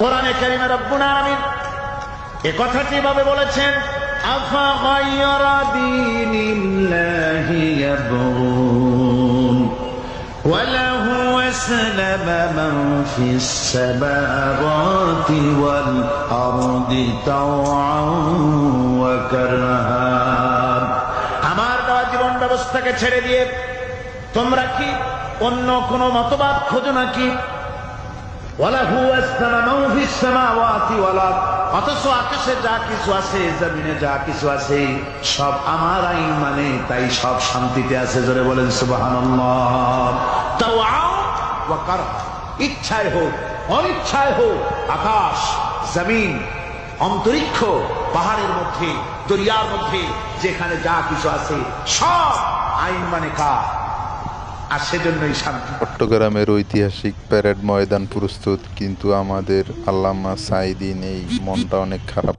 কোরআনে কারিমে রব্বুল আলামিন এ কথাটি ভাবে বলেছেন আফা গায়রা দীনিল্লাহি ইয়াবগুন وله أسلم من في السماوات والأرض طوعا وكرها আমার দেওয়া জীবন ব্যবস্থাকে ছেড়ে দিয়ে তোমরা কি অন্য কোন মতবাদ খোঁজো নাকি অথচ আকাশে যা কিছু আছে, জমিনে যা কিছু আছে, সব আমার আইন মানে তাই সব শান্তিতে আছে, জোরে বলেন কারহা। ইচ্ছায় হোক, অনিচ্ছায় হোক, আকাশ, জমিন, অন্তরিক্ষ, পাহাড়ের মধ্যে, দরিয়ার মধ্যে, যেখানে যা কিছু আছে, সব আইন মানে কার আর সেজন্যই শান্তি। চট্টগ্রামের ঐতিহাসিক প্যারেড ময়দান প্রস্তুত, কিন্তু আমাদের আল্লামা সাইদি এই মনটা অনেক খারাপ